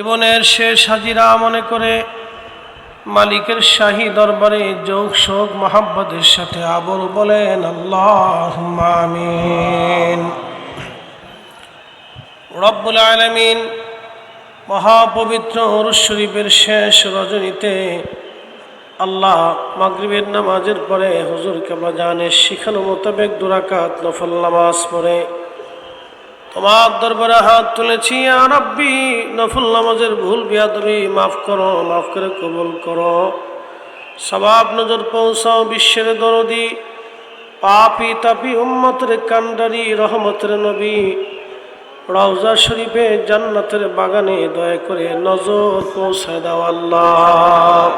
জীবনের শেষ হাজিরা মনে করে মালিকের শাহী দরবারে যোগ শোক মোহাম্মদের সাথে আবর বলেন আল্লাহ আমিন। রব্বুল আলমিন মহাপবিত্র অরুষ শরীফের শেষ রজনীতে আল্লাহ মাগরিবের নামাজের পরে হুজুর কেবলা শিখানো মোতাবেক দুরাকাত নফল নামাজ পড়ে। তোমার দরবারে হাত তুলেছি আর রব্বি, নফল নামাজের ভুল বিয়াদবি, মাফ করো, মাফ করে কবুল করো। সবাব নজর পৌঁছাও বিশ্বের দরদি, পাপি তাপি উম্মতের কান্ডারি রহমতের নবী। রওজা শরীফে জান্নাতের বাগানে দয়া করে নজর পৌঁছায় দাও আল্লাহ।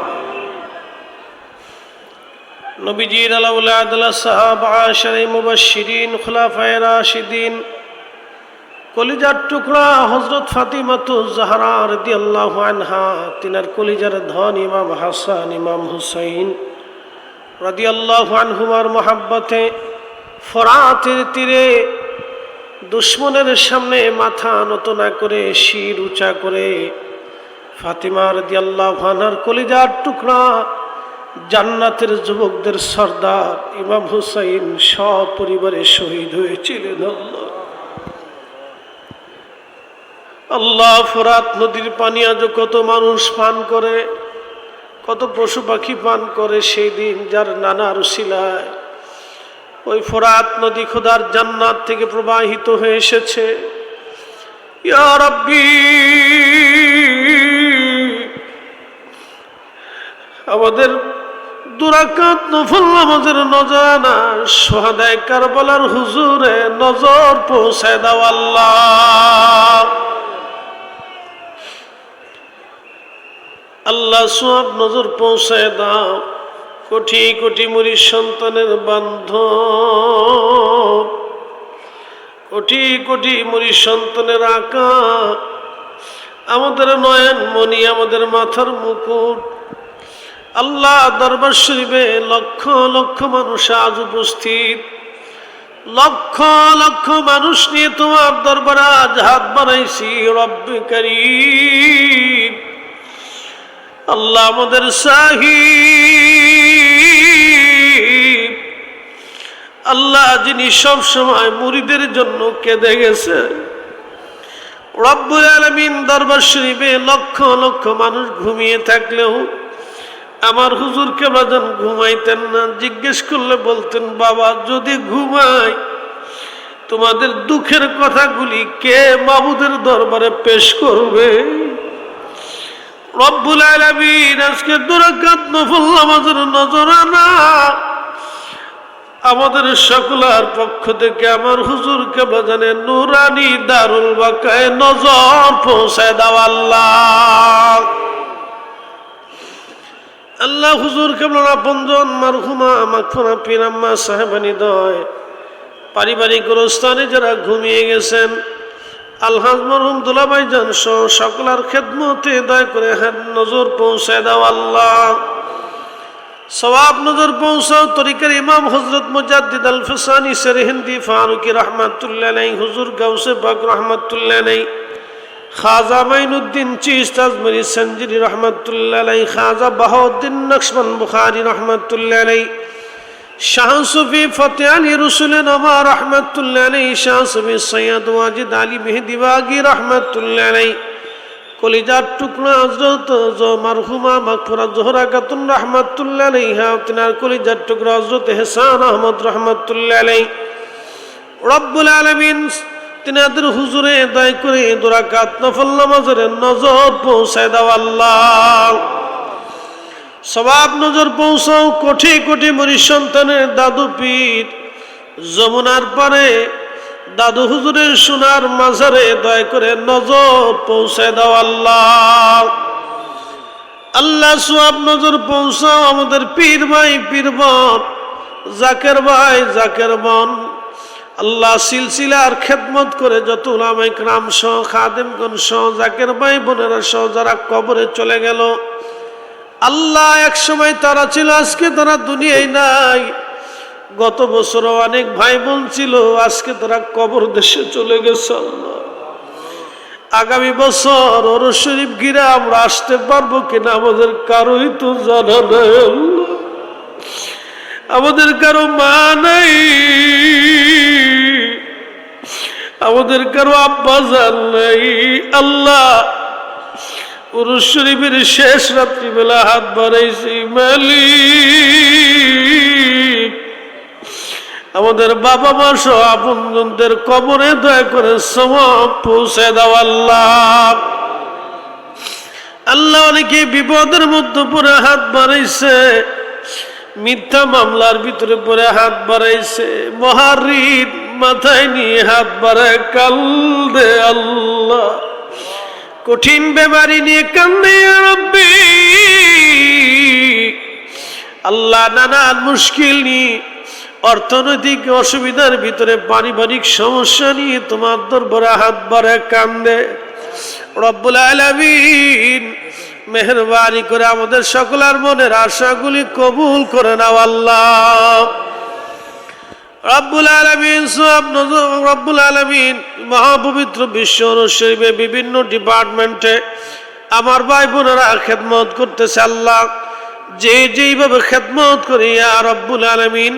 নবীজির আলাউল্লাহ সাহাব আশারে মুবাশিরিন খুলাফায় রাশিদিন কলিজার টুকরা হজরত ফাতিমাতু জাহরা রদি আল্লাহ আনহা, তিনার কলিজার ধন ইমাম হাসান, ইমাম হুসাইন রদি আল্লাহ আনহুমার মহাব্বতে ফরাতের তীরে দুশ্মনের সামনে মাথা নত না করে শির উঁচা করে ফাতিমা রদি আল্লাহ আনহার কলিজার টুকরা জান্নাতের যুবকদের সর্দার ইমাম হুসাইন সপরিবারে শহীদ হয়েছিলেন। আল্লাহ আল্লাহ ফরাত নদীর পানি আজ কত মানুষ পান করে, কত পশু পাখি পান করে সেই দিন যার নানা রুশিলায়। ওই ফরাত নদী খোদার জান্নাত থেকে প্রবাহিত হয়ে এসেছে। আমাদের দুরাকাত নফল আমাদের নজানা সোহাদায় কারবালার হুজুরে নজর পৌঁছায় দাও আল্লাহ। আল্লাহ সব নজর পৌঁছায় দাও। কোটি কোটি মুড়ি সন্তানের বান্ধ কোটি কোটি মুড়ি সন্তানের আঁকা। আমাদের নয়ন মণি, আমাদের মাথার মুকুট। আল্লাহ দরবার শরীফে লক্ষ লক্ষ মানুষ আজ উপস্থিত। লক্ষ লক্ষ মানুষ নিয়ে তোমার দরবার আজ হাত বানাইছি রব্বে করিম। আল্লাহ আমাদের সাহিব। আল্লাহ যিনি সব সময় মুড়িদের জন্য কেঁদে গেছে। রব্বুল আলমিন দরবার শরীফে লক্ষ লক্ষ মানুষ ঘুমিয়ে থাকলেও আমার হুজুরকে বাজান ঘুমাইতেন না, জিজ্ঞেস করলে বলতেন, বাবা, যদি ঘুমাই, তোমাদের দুঃখের কথাগুলি কে মাবুদের দরবারে পেশ করবে? রব্বুল আলমিন, আজকে দুরাকাত নফল আমাদের নজরানা। আমাদের সকলার পক্ষ থেকে আমার হুজুরকে বাজানে নুরানি দারুল বাকায় নজর পৌঁছায় দাও আল্লাহ। আল্লাহ হুজুর কেমন আপনজন মারহুমা মাখনা পিরাম্মা সাহেবানি দয় পারিবারিক গোরস্থানে যারা ঘুমিয়ে গেছেন আলহাজ মরহুম দুলাভাই জান সকলার খেদমতে দয়া করে হাত নজর পৌঁছায় দাও আল্লাহ। সবাব নজর পৌঁছাও, তরিকার ইমাম হজরত মুজাদ্দিদ আল ফসানি সর হিন্দি ফারুকি রহমাতুল্লাহ নাই হুজুর গাউসে বাক রহমাতুল্লাহ নাই খাজা মাইনুদ্দিন চিস্ত আজমরি সঞ্জিরি রহমতুল্লাহ আলাই খাজা বাহাউদ্দিন নকশমন বুখারি রহমতুল্লাহ আলাই শাহ সুফি ফতে আলী রসুল নমা রহমতুল্লাহ আলাই শাহ সুফি সৈয়দ ওয়াজিদ আলী মেহেদি বাগি রহমতুল্লাহ কলিজার টুকরা হজরত মারহুমা মাকফুরা জোহরা খাতুন রহমতুল্লাহ আলাইহা তিনার কলিজার টুকরা হজরত হেসান আহমদ রহমতুল্লাহ রব্বুল আলমিন তিনাদের হুজুরে দয় করে দোরাকাত নফল নামাজের নজর পৌঁছায় দাও সবাব নজর পৌঁছাও, কোটি কোটি মরি সন্তানের দাদু পীর। যমুনার পারে দাদু হুজুরের সোনার মাঝারে দয় করে নজর পৌঁছে দাও আল্লাহ। আল্লাহ সোয়াব নজর পৌঁছাও আমাদের পীর ভাই, পীর বোন, জাকের ভাই, জাকের বোন। আল্লাহ সিলসিলার খেদমত করে যত উলামাই ক্রাম সহ, খাদেমগণ সহ, জাকের ভাই বোনেরা সহ যারা কবরে চলে গেল আল্লাহ এক সময় তারা ছিল, আজকে তারা দুনিয়ায় নাই। গত বছরও অনেক ভাই বোন ছিল, আজকে তারা কবর দেশে চলে গেছে আগামী বছর ওর শরীফ গিরে আমরা আসতে পারব কিনা আমাদের কারোই তো জানা আমাদের কারও মা নাই। আমাদের কারও আব্বা জান নাই। আল্লাহ পুরুষ শরীফের শেষ রাত্রিবেলা হাত বাড়াইছি মালি আমাদের বাবা মা সহ আপনজনদের কবরে দয়া করে সমাপ পৌঁছে দাও আল্লাহ। আল্লাহ অনেকে বিপদের মধ্যে পরে হাত বাড়াইছে, মিথ্যা মামলার ভিতরে পরে হাত বাড়াইছে, মহারিদ মাথায় নিয়ে হাত বাড়ায় কান্দে আল্লাহ। কঠিন বেমারি নিয়ে কান্দে রব্বি। আল্লাহ নানান মুশকিল নিয়ে, অর্থনৈতিক অসুবিধার ভিতরে পারিবারিক সমস্যা নিয়ে তোমার দরবারে হাত বাড়ায় কান্দে। রব্বুল আলামিন, মেহরবানি করে আমাদের সকলের মনের আশাগুলি কবুল করে নাও আল্লাহ। রব্বুল আলমিন, সব রব্বুল আলমিন, মহাপবিত্র বিশ্ব শরীফে বিভিন্ন ডিপার্টমেন্টে আমার ভাই বোনেরা খেদমত করতেছে আল্লাহ। যে যেইভাবে খেদমত করি আর রব্বুল আলমিন,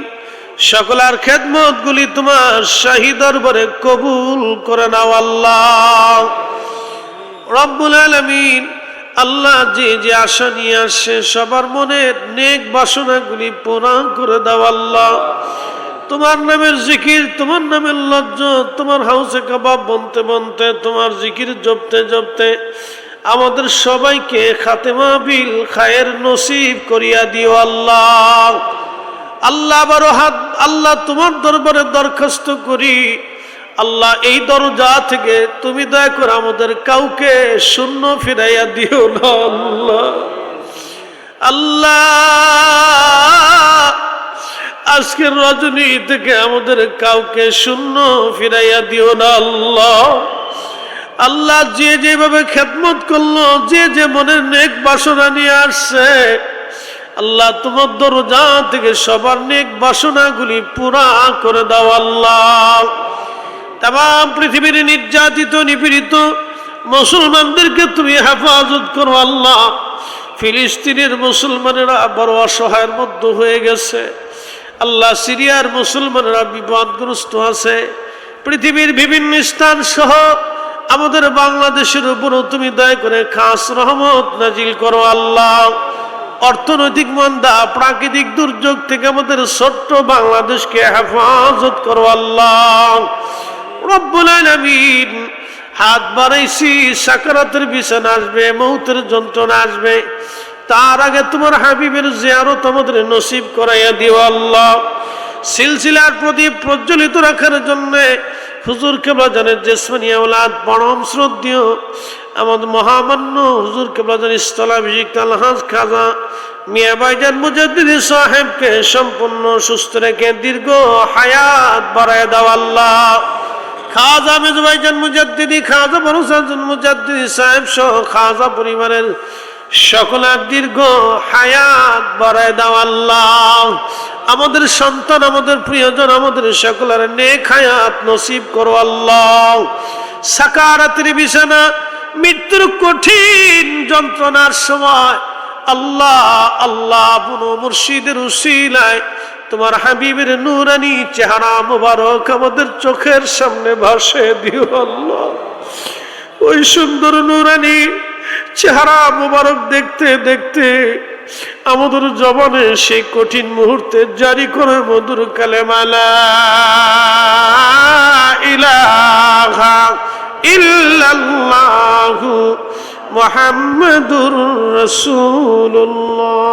সকলার খেদমত গুলি তোমার শাহী দরবারে কবুল করে নাও আল্লাহ। রব্বুল আলমিন, আল্লাহ যে যে আশা নিয়ে আসে, সবার মনের নেক বাসনাগুলি পুরা করে দাও আল্লাহ। তোমার নামের জিকির, তোমার নামের লজ্জ, তোমার হাউসে কাবাব বনতে বনতে তোমার জিকির জপতে জপতে আমাদের সবাইকে খাতেমা বিল খায়ের নসিব করিয়া দিও আল্লাহ। আল্লাহ বারো হাত, আল্লাহ তোমার দরবারে দরখাস্ত করি। আল্লাহ এই দরজা থেকে তুমি দয়া করে আমাদের কাউকে শূন্য ফিরাইয়া দিও না আল্লাহ। আল্লাহ আজকের রজনী থেকে আমাদের কাউকে শূন্য ফিরাইয়া দিও না আল্লাহ। আল্লাহ যে যেভাবে খেদমত করল, যে যে মনের নেক বাসনা নিয়ে আসছে, আল্লাহ তোমার দরজা থেকে সবার নেক বাসনাগুলি পুরা করে দাও আল্লাহ। তাম পৃথিবীর নির্যাতিত, নিপীড়িত মুসলমানদেরকে তুমি হেফাজত করো আল্লাহ। ফিলিস্তিনের মুসলমানেরা বড় অসহায়ের মধ্যে হয়ে গেছে। আল্লাহ সিরিয়ার মুসলমানরা বিপদগ্রস্ত আছে। পৃথিবীর বিভিন্ন স্থান সহ আমাদের বাংলাদেশের উপরও তুমি দয়া করে খাস রহমত নাজিল করো আল্লাহ। অর্থনৈতিক মন্দা, প্রাকৃতিক দুর্যোগ থেকে আমাদের ছোট্ট বাংলাদেশকে হেফাজত করো আল্লাহ। রব্বুল আলামিন, হাত বাড়াইছি, সাকারাতের বিছানা আসবে, মৌতের যন্ত্রণা আসবে। তার আগে তোমার হাবিবের জিয়ারত আমাদের নসিব করাইয়া দিও আল্লাহ। সিলসিলার প্রতি প্রজ্বলিত রাখার জন্য হুজুর কেবলা জানের জেসমানিয়া ওলাদ পরম শ্রদ্ধীয় আমাদের মহামান্য হুজুর কেবলা জান স্থলাভিষিক্ত আলহাজ খাজা মিয়া ভাইজান মুজাদ্দিদি সাহেবকে সম্পূর্ণ সুস্থ রেখে দীর্ঘ হায়াত বাড়ায় দাও আল্লাহ। খাজা মেজবাইজান মুজাদ্দিদি, খাজা বরসাজন মুজাদ্দিদি সাহেব সহ খাজা পরিবারের সকলের দীর্ঘ হায়াত বাড়ায় দাও আল্লাহ। আমাদের সন্তান, আমাদের প্রিয়জন, আমাদের সকলের নেক হায়াত নসিব করো আল্লাহ। সাকারাতের বিছানা মৃত্যুর কঠিন যন্ত্রণার সময় আল্লাহ আল্লাহ বুনো মুর্শিদের উসিলায় তোমার হাবিবের নুরানি চেহারা মুবারক আমাদের চোখের সামনে ভাসে দিও আল্লাহ। ওই সুন্দর নুরানি চেহারা মুবারক দেখতে দেখতে আমাদের জবানে সেই কঠিন মুহূর্তে জারি করে মধুর কালেমালা ইলাহা ইল্লাল্লাহু মুহাম্মাদুর রাসূলুল্লাহ।